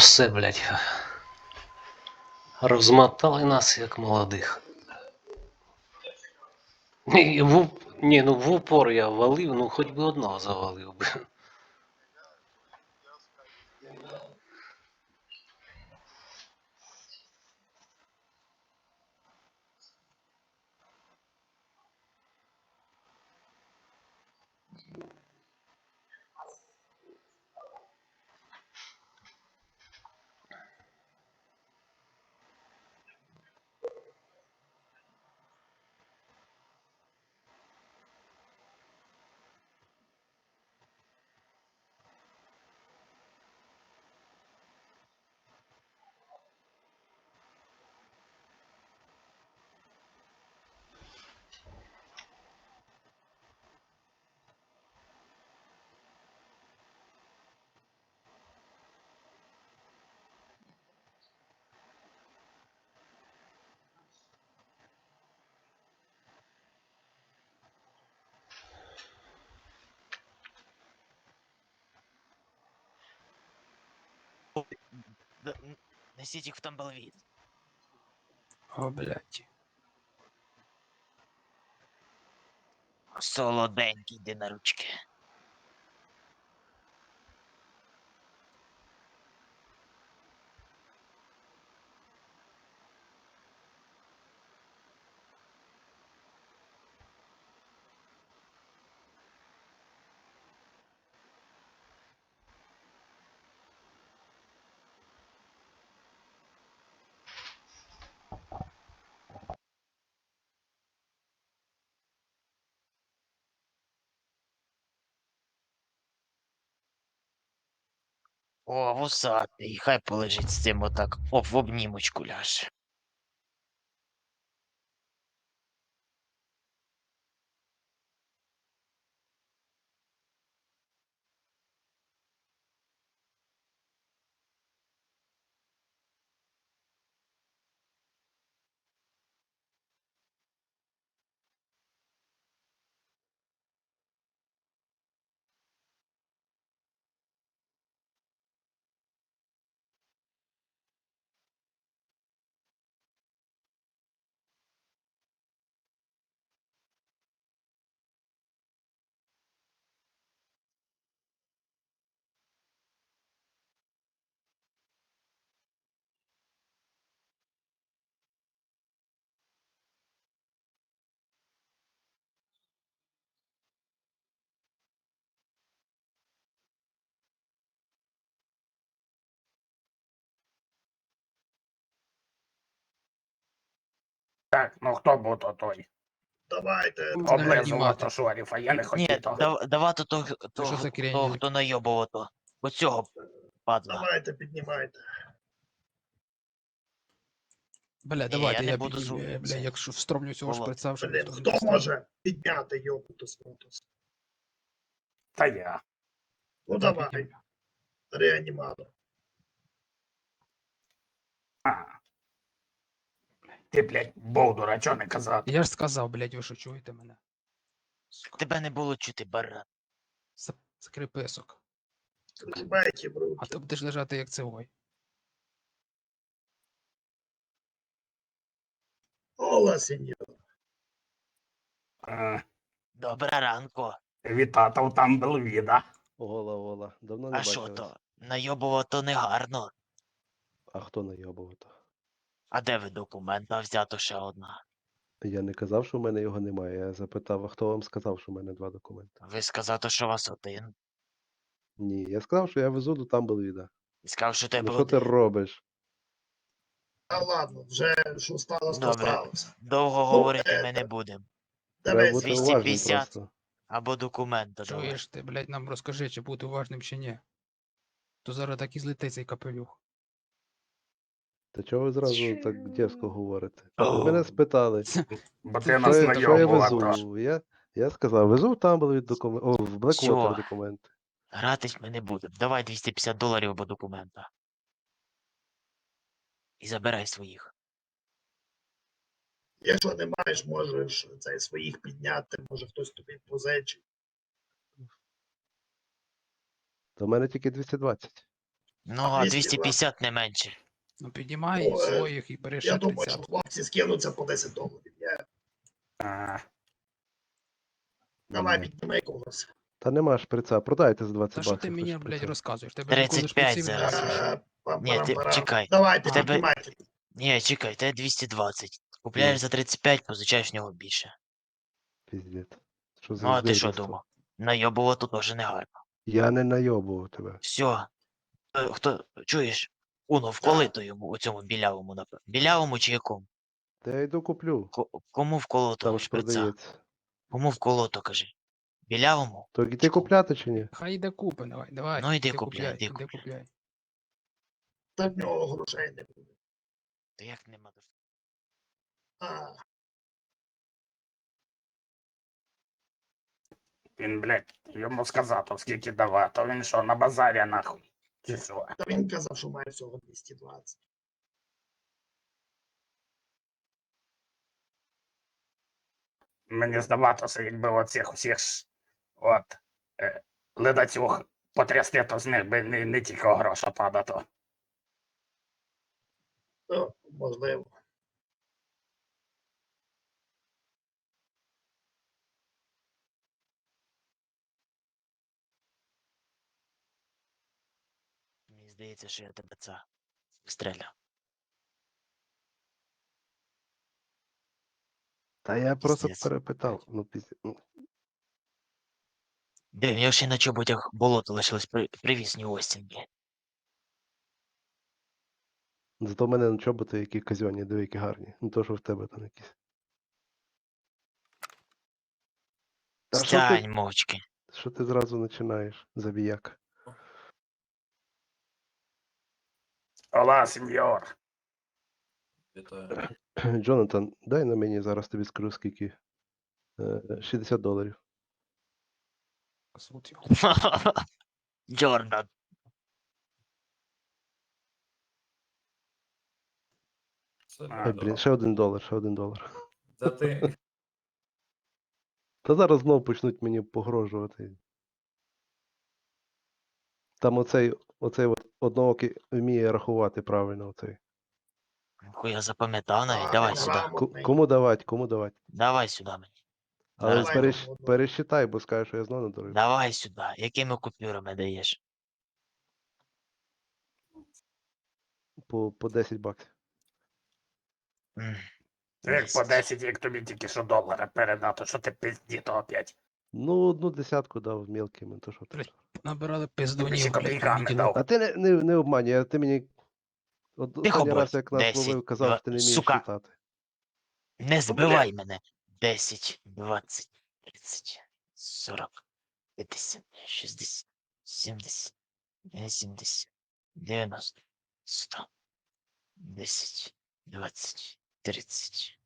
Все, блядь. Розмотали нас як молодих. Ні, в, ні, ну в упор я валив, ну хоч би одного завалив би. Д- н- Несіть їх в тамбалвід. О, блядь. Солоденький, йди на ручки. О, вусатий, хай полежить з цим отак. Оп, в обнімочку ляже. Так, ну хто був то той? Давайте. Облизувати шоріфа, я не Ні, хотів того. дав, давати то, то, що за то, крендель? хто найобував то. Бо цього падла. Давайте, піднімайте. Бля, Ні, давайте я не буду підніму, зу- бля, якщо встромлю цього Волод. шприца, щоб Блін, ніхто хто не дістав. може підняти йобуту смутус? Та я. Ну Я давай, реаніматор. А. Ти, блядь, бовдура, чого не казати? Я ж сказав, блядь, ви що чуєте мене? Сука, Тебе не було чути, баран. за- Закрий писок. А ти будеш лежати як цигой. Ола, сеньор. Е, Добра ранку. Вітатав там Белвіда. Ола, Ола, давно не А що то? Найобував то не гарно. А хто найобував-то? А де ви документа взято ще одна? Я не казав, що в мене його немає. Я запитав, а хто вам сказав, що в мене два документи? Ви сказали, що у вас один. Ні, я сказав, що я везу до Тамблвіда. І сказав, що тебе Ну що ти один. робиш? Та ладно, вже що сталося, то Добре. сталося. Довго говорити ми не будемо. Треба Дивись, бути уважним 250. просто. Або документа давай. Чуєш ти, блядь, нам розкажи, чи бути уважним, чи ні. То зараз так і злетить цей капелюх. Та чого ви зразу так дєвсько говорите? О. Ви мене спитали, Бо ти нас я, що я везу. Я, я сказав, везу в Тамблвід документи. О, в Всьо. документи. Гратись ми не будемо. Давай 250 доларів або документа. І забирай своїх. Якщо не маєш, можеш цей своїх підняти, може хтось тобі позичить. До мене тільки 220. Ну, А а 220? 250 не менше. Ну піднімай е, своїх і бери Я ще думаю, що 30. хлопці скинуться по 10 доларів. Я... А, Давай, піднімай когось. Та нема шприца, продайте за 20 Та що баксів. ти мені, блядь, розказуєш? Тебе 35 зараз. Е, Ні, ти пам-парам-парам. чекай. Давайте. Тебе- піднімайте. Ні, чекай, те 220. Купляєш за 35, позичаєш в нього більше. Піздець. Що за Ну, а ти що здирництво? думав? Найобувати теж не гарно. Я не найобував тебе. Все. Хто, чуєш? Уно, вколито йому у цьому білявому, напевно. Білявому чи якому? Та я йду куплю. Ко- Кому вколото Там ж шприца? продається. Кому вколото, кажи? Білявому? То йти купляти чи ні? Хай йде купи, давай, давай. Ну, йди купляй, йди іди купляй. купляй. Та в нього грошей не буде. То як нема? то- А, він, блядь, йому сказав, то скільки давати, то він що, на базарі нахуй? Чи що? та він казав, що має всього 220. Мені здавалося, якби оцих усіх от, е, ледацюг потрясти, то з них би не, не тільки гроша падати. Ну, можливо. Мені здається, що я тебе це стріляв. Та я просто Піздець. перепитав. Ну, пізде... ну, в ще на чоботях болото лишилось, при, привіз Нью Остін, блін. Зато в мене на чоботи які казьоні, диви, які гарні. Не то, що в тебе там якісь. Та що Стань ти, мовчки. що ти зразу починаєш, забіяк? Ола, сеньор. Вітаю. Джонатан, дай на мені зараз тобі скажу скільки. Е, 60 доларів. Суд. Джордан. Це Ай, блін, ще один долар, ще один долар. Це ти. Та зараз знов почнуть мені погрожувати. Там оцей, оцей от одноокий вміє рахувати правильно оцей. Хуя запам'ятав навіть. Давай сюди. Кому давать, кому давать? Давай сюди мені. Але. Давай, пересчитай, бо скажеш, що я знову надурив. Давай сюди. Якими купюрами даєш? По, по 10 баксів. М, Як по 10, як тобі тільки що долари передати, що ти пизді то опять. Ну, одну десятку дав мілкими, то що Блядь. Набирали пиздунів. А ти не, не, не обманюй, а ти мені. От Тихо останній раз, як нас 10, ловив, казав, що ти не вмієш сука. читати. Не збивай мене. 10, 20, 30, 40, 50, 60, 70, 80, 90, 100, 10, 20, 30,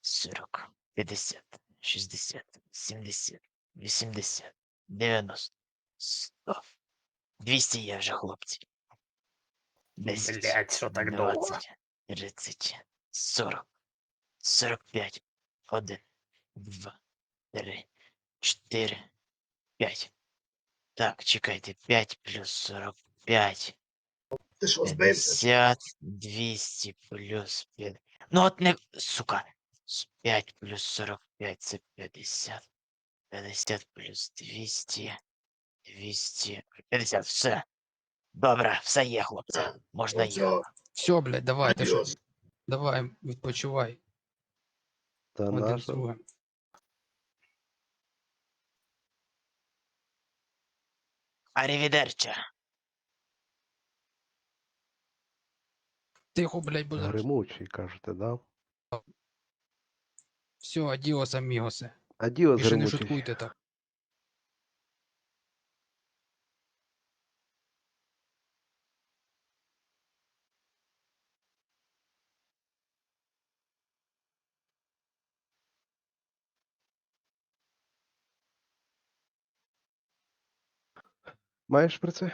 40, 50, 60, 70, 80, 90, 100. 200 є вже, хлопці. 10, Блять, що так довго? 20, 30, 40, 45, 1, 2, 3, 4, 5. Так, чекайте, 5 плюс 45, Ти що, збився? 50, 200 плюс 5. Ну от не, сука, С- 5 плюс 45 це 50, 50 плюс 200, 200, 50, все. Добре, все є, хлопці, Так, можна Оце, їхати. Все, блядь, давай, ти що? адіос. Давай, відпочивай. Та Один з наша. другим. Арівідерча. Тихо, блядь, бо зараз. Гримучий, кажете, да? Все, адіос, амігосе. Адіос Більше не гримучий. шуткуйте так. Маєш про це?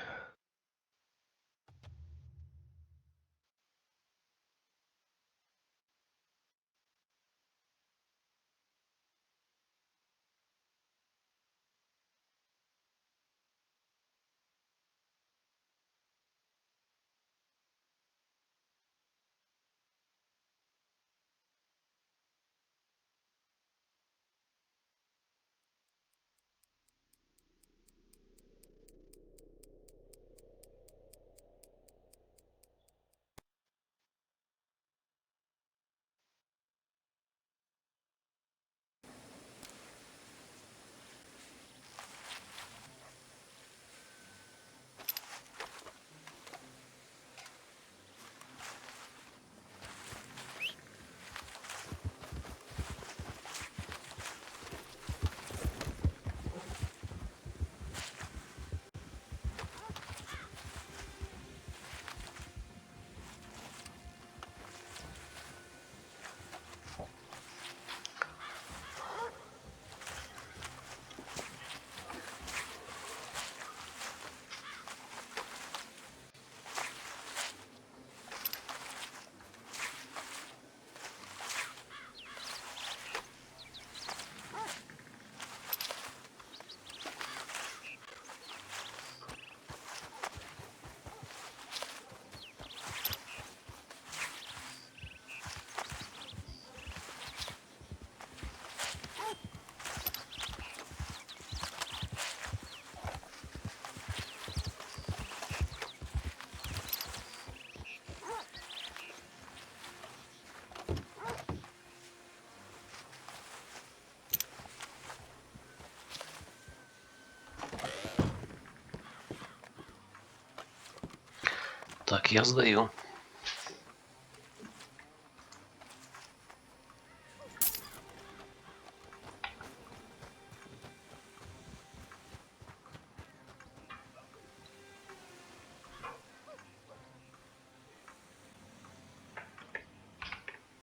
Так, я здаю.